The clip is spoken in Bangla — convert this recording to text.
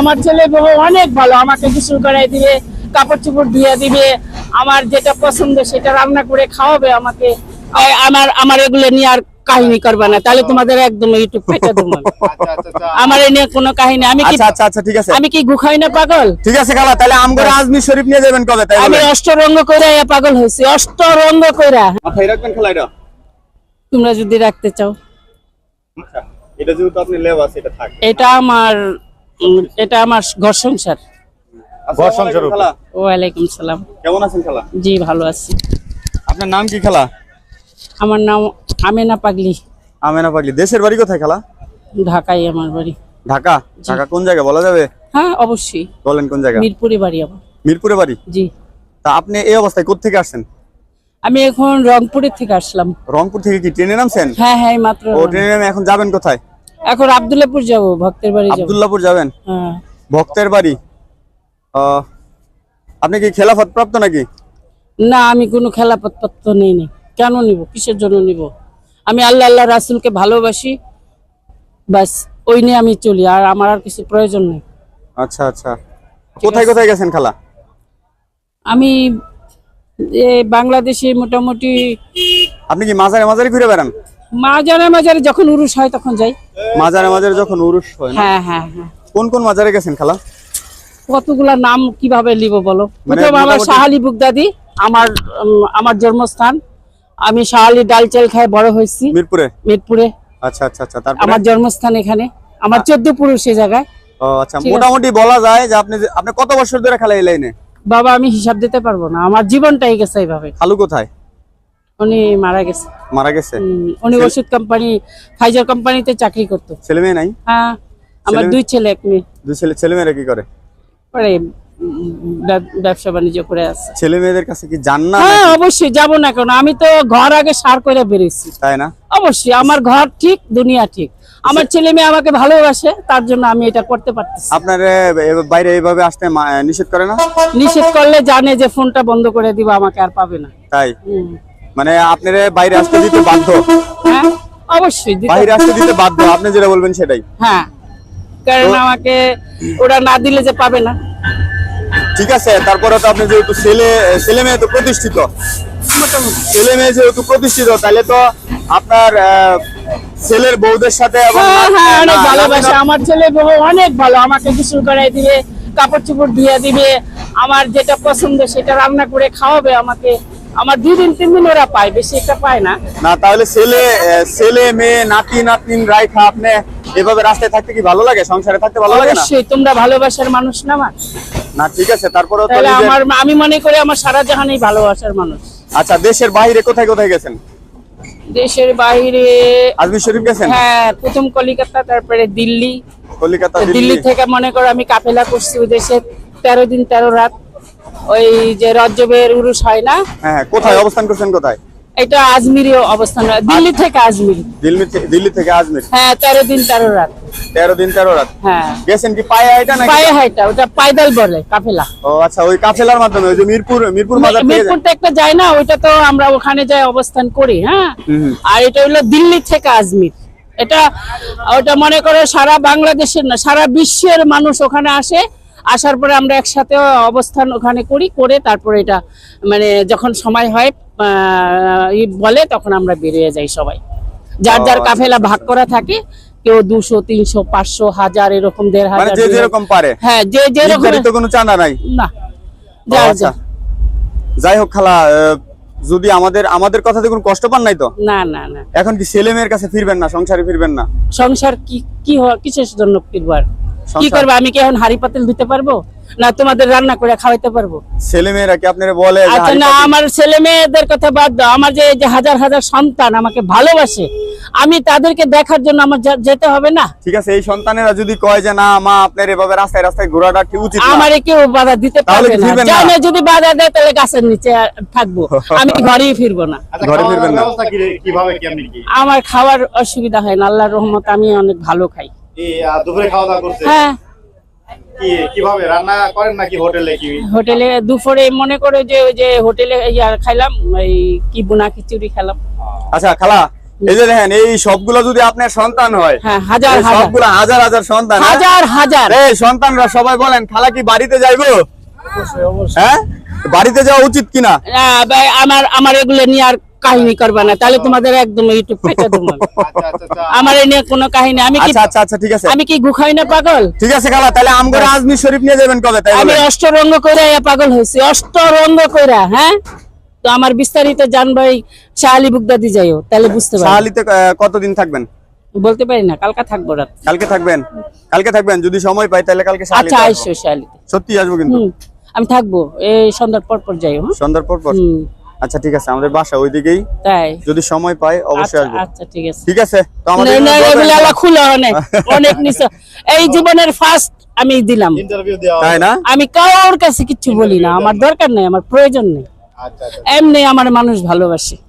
আমার ছেলে বউ অনেক ভালো আমাকে গোসল করাই দিবে কাপড় চোপড় ধুয়ে দিবে আমার যেটা পছন্দ সেটা রান্না করে খাওয়াবে আমাকে। আমার আমার এগুলো নিয়ে আর কাহিনী করবে না তাহলে তোমাদের একদম ইউটিউব পেটে দেবো আমি। আচ্ছা আচ্ছা আচ্ছা। আমার এ নিয়ে কোনো কাহিনী আমি কি আচ্ছা আচ্ছা আচ্ছা ঠিক আছে। আমি কি গুখাই না পাগল? ঠিক আছে খালা তাহলে আমগরে আজমির শরীফ নিয়ে যাবেন কবে? তাই আমি? অষ্টরঙ্গ করে পাগল হয়েছি অষ্টরঙ্গ করে মাথায় রাখবেন খালা এটা? তোমরা যদি রাখতে চাও। আচ্ছা এটা যেহেতু আপনি লেবাস এটা থাক। এটা আমার এটা আমার ঘর সংসার। ঘর সংসার ওয়ালাইকুম সালাম। কেমন আছেন খালা? জি ভালো আছি। আপনার নাম কি খালা? আমার নাম আমেনা পাগলি। আমেনা পাগলি। দেশের বাড়ি কোথায় খালা? ঢাকায় আমার বাড়ি। ঢাকা? ঢাকা কোন জায়গা বলা যাবে? হ্যাঁ অবশ্যই। বলেন কোন জায়গা? মিরপুরে বাড়ি আমার। মিরপুরে বাড়ি? জি। তা আপনি এই অবস্থায় কোথেকে আসছেন? আমি এখন রংপুরের থেকে আসলাম। রংপুর থেকে কি ট্রেনে নামছেন? হ্যাঁ হ্যাঁ মাত্র ও ট্রেনে নামে এখন যাবেন কোথায়? এখন আবদুল্লাপুর যাব ভক্তের বাড়ি যাব। আব্দুল্লাহপুর যাবেন? হ্যাঁ। ভক্তের বাড়ি? আপনি কি খেলাফত প্রাপ্ত নাকি? না আমি কোনো খেলাপত্র নেই নি। কেন নিব? কিসের জন্য নিব? আমি আল্লাহ আল্লাহ রাসুলকে ভালোবাসি বাস ওই নিয়ে আমি চলি আর আমার আর কিছু প্রয়োজন নেই। আচ্ছা আচ্ছা। কোথায় কোথায় গেছেন খালা? আমি এ বাংলাদেশে মোটামুটি আপনি কি মাঝারে মাঝারে ঘুরে বেড়ান? মাঝারে মাঝারে যখন উরুষ হয় তখন যাই। মাঝারে মাঝারে যখন উরুস হয় হ্যাঁ হ্যাঁ হ্যাঁ। কোন কোন মাজারে গেছেন খালা? কতগুলা নাম কীভাবে লিব বলো? মানে প্রথম আমার শাহালি বুগদাদি আমার আমার জন্মস্থান। আমি শাহালি ডাল চাল খাই বড় হয়েছি। মিরপুরে? মিরপুরে। আচ্ছা আচ্ছা আচ্ছা তারপরে? আমার জন্মস্থান এখানে। আমার চোদ্দ পুরুষ এই জায়গায়। ও আচ্ছা মোটামুটি বলা যায় যে আপনি আপনি কত বছর ধরে খেলা এই লাইনে? বাবা আমি হিসাব দিতে পারব না। আমার জীবনটাই গেছে এইভাবে। খালু কোথায়? উনি মারা গেছে। মারা গেছে? উনি ওষুধ কোম্পানি ফাইজার কোম্পানিতে চাকরি করতো। ছেলে মেয়ে নাই? হ্যাঁ আমার দুই ছেলে এক মেয়ে। দুই ছেলে ছেলে মেয়েরা কি করে? ব্যব- ব্যবসা বাণিজ্য করে আছে ছেলে মেয়েদের কাছে কি জান না হ্যাঁ অবশ্যই যাব না কেন? আমি তো ঘর আগে সার করে বেরিয়েছি তাই না? অবশ্যই আমার ঘর ঠিক দুনিয়া ঠিক। আমার ছেলে মেয়ে আমাকে ভালোবাসে তার জন্য আমি এটা করতে পারতেছি। আপনার বাইরে এইভাবে আসতে নিষেধ করে না? নিষেধ করলে জানে যে ফোনটা বন্ধ করে দিব আমাকে আর পাবে না। তাই? হুম। মানে আপনার বাইরে আসতে দিতে বাধ্য? হ্যাঁ অবশ্যই বাইরে আসতে দিতে বাধ্য আপনি যেটা বলবেন সেটাই। হ্যাঁ কারণ আমাকে ওরা না দিলে যে পাবে না। ঠিক আছে তারপরে তো আপনি যেহেতু ছেলে ছেলে মেয়ে তো প্রতিষ্ঠিত। ছেলে মেয়ে যেহেতু প্রতিষ্ঠিত তাহলে তো আপনার ছেলের বউদের সাথে হ্যাঁ অনেক ভালোবাসে। আমার ছেলে বউ অনেক ভালো আমাকে গোসল করাই দিবে কাপড় চোপড় ধুয়ে দিবে আমার যেটা পছন্দ সেটা রান্না করে খাওয়াবে আমাকে। আমার দুই দিন তিন দিন ওরা পায় বেশি একটা পায় না। না তাহলে ছেলে ছেলে মেয়ে নাতি নাতনিন রাইখা আপনি এভাবে রাস্তায় থাকতে কি ভালো লাগে? সংসারে থাকতে ভালো লাগে না? অবশ্যই তোমরা ভালোবাসার মানুষ না আমার। না ঠিক আছে তারপরে তাহলে আমার আমি মনে করি আমার সারা জাহানেই ভালোবাসার মানুষ। আচ্ছা দেশের বাইরে কোথায় কোথায় গেছেন? দেশের বাইরে আজমির শরীফ গেছেন? হ্যাঁ প্রথম কলিকাতা তারপরে দিল্লি। কলকাতা দিল্লি দিল্লি। থেকে মনে করো আমি কাফেলা করছি ওই দেশে তেরো দিন তেরো রাত। ওই যে রজ্জবের উরুষ হয় না? হ্যাঁ হ্যাঁ, কোথায়? অবস্থান করছেন কোথায়? এটা আজমিরি অবস্থান দিল্লি থেকে আজমির। দিল্লি থেকে দিল্লি থেকে আজমির? হ্যাঁ তেরো দিন তেরো রাত। তেরো দিন তেরো রাত? হ্যাঁ। গেছেন কি পায়ে এটা নাকি? পায়ে হাইটা ওটা পায়দাল বলে কাফেলা। ও আচ্ছা ওই কাফেলার মাধ্যমে ওই যে মিরপুর মিরপুর বাজার মিরপুর তো একটা যায় না ওইটা তো আমরা ওখানে যাই অবস্থান করি হ্যাঁ। আর এটা হলো দিল্লি থেকে আজমির। এটা ওটা মনে করো সারা বাংলাদেশের না সারা বিশ্বের মানুষ ওখানে আসে আসার পরে আমরা একসাথে অবস্থান ওখানে করি করে তারপরে এটা মানে যখন সময় হয় বলে তখন আমরা বেরিয়ে যাই সবাই। যার যার কাফেলা ভাগ করা থাকে কেউ দুশো তিনশো পাঁচশো হাজার এরকম দেড় মানে হাজার যে যেরকম পারে। হ্যাঁ যে যেরকম কোনো চাঁদা নাই? না আচ্ছা। যাই হোক খালা যদি আমাদের আমাদের কথাতে কোনো কষ্ট পান নাই তো? না না না। এখন কি ছেলে মেয়ের কাছে ফিরবেন না সংসারে ফিরবেন না? সংসার কি কি কিসের জন্য ফিরবার কি করব? আমি কি এখন হাড়ি পাতিল দিতে পারব? না তোমাদের রান্না করে খাওয়াইতে পারব? ছেলে মেয়েরা কি আপনারা বলে আচ্ছা না আমার ছেলে মেয়েদের কথা বাদ দাও। আমার যে যে হাজার হাজার সন্তান আমাকে ভালোবাসে আমি তাদেরকে দেখার জন্য আমার যেতে হবে না? ঠিক আছে এই সন্তানেরা যদি কয় যে না মা আপনার এভাবে রাস্তায় রাস্তায় ঘোরাটা ঠিক উচিত আমারে কেউ বাধা দিতে পারবে না। জানে যদি বাধা দেয় তাহলে গাছের নিচে থাকব। আমি ঘরেই ফিরবো না। আচ্ছা, ঘরে ফিরবেন না। কি- আমার খাওয়ার অসুবিধা হয় না। আল্লাহর রহমত আমি অনেক ভালো খাই। দুপুরে খাওয়া দাওয়া করছে হ্যাঁ। কি কীভাবে? রান্না করেন নাকি হোটেলে কি? হোটেলে দুপুরে মনে করে যে ওই যে হোটেলে খাইলাম এই কি বুনা খিচুড়ি খেলাম। আচ্ছা খালা এই যে দেখেন এই সবগুলো যদি আপনার সন্তান হয় হ্যাঁ হাজার হাজার। সবগুলো হাজার হাজার সন্তান হ্যাঁ? হাজার হাজার। এই সন্তানরা সবাই বলেন খালা কি বাড়িতে যাইবো? হ্যাঁ? বাড়িতে যাওয়া উচিত কিনা? আমার আমার এগুলো নিয়ে আর কাহিনী করবে না তাহলে তোমাদের একদম ইউটিউব পেটে দেবো। আচ্ছা আচ্ছা আচ্ছা। আমার এই নিয়ে কোনো কাহিনী আমি কি আচ্ছা আচ্ছা ঠিক আছে। আমি কি গুখাই না পাগল? ঠিক আছে খালা তাহলে আমগরে আজমির শরীফ নিয়ে যাবেন কবে? তাই আমি অষ্টরঙ্গ কইরা পাগল হয়েছি অষ্টরঙ্গ কইরা হ্যাঁ? তো আমার বিস্তারিত জানবাই শাহালি বুকদাদি যাইও তাহলে বুঝতে পারবে। শাহালিতে কতদিন থাকবেন? বলতে পারি না কালকে থাকব রাত। কালকে থাকবেন? কালকে থাকবেন? যদি সময় পাই তাহলে কালকে শাহালিতে আচ্ছা। আইসো শাহালিতে। সত্যি আসব কিন্তু। আমি থাকব এই সন্ধ্যার পর পর যাই হ্যাঁ? সন্ধ্যার পর পর? আচ্ছা ঠিক আছে আমাদের বাসা ওইদিকেই। তাই? যদি সময় পাই অবশ্যই আচ্ছা আসব। আচ্ছা ঠিক আছে। ঠিক আছে? তো আমাদের না, জন্য না, এগুলো খুলে অনেক অনেক নিচে। এই জীবনের ফার্স্ট আমি দিলাম। ইন্টারভিউ দেওয়া তাই না? আমি কারোর কাছে কিছু বলি না আমার দরকার নেই আমার প্রয়োজন নেই। আচ্ছা আচ্ছা। এমনি আমার মানুষ ভালোবাসে।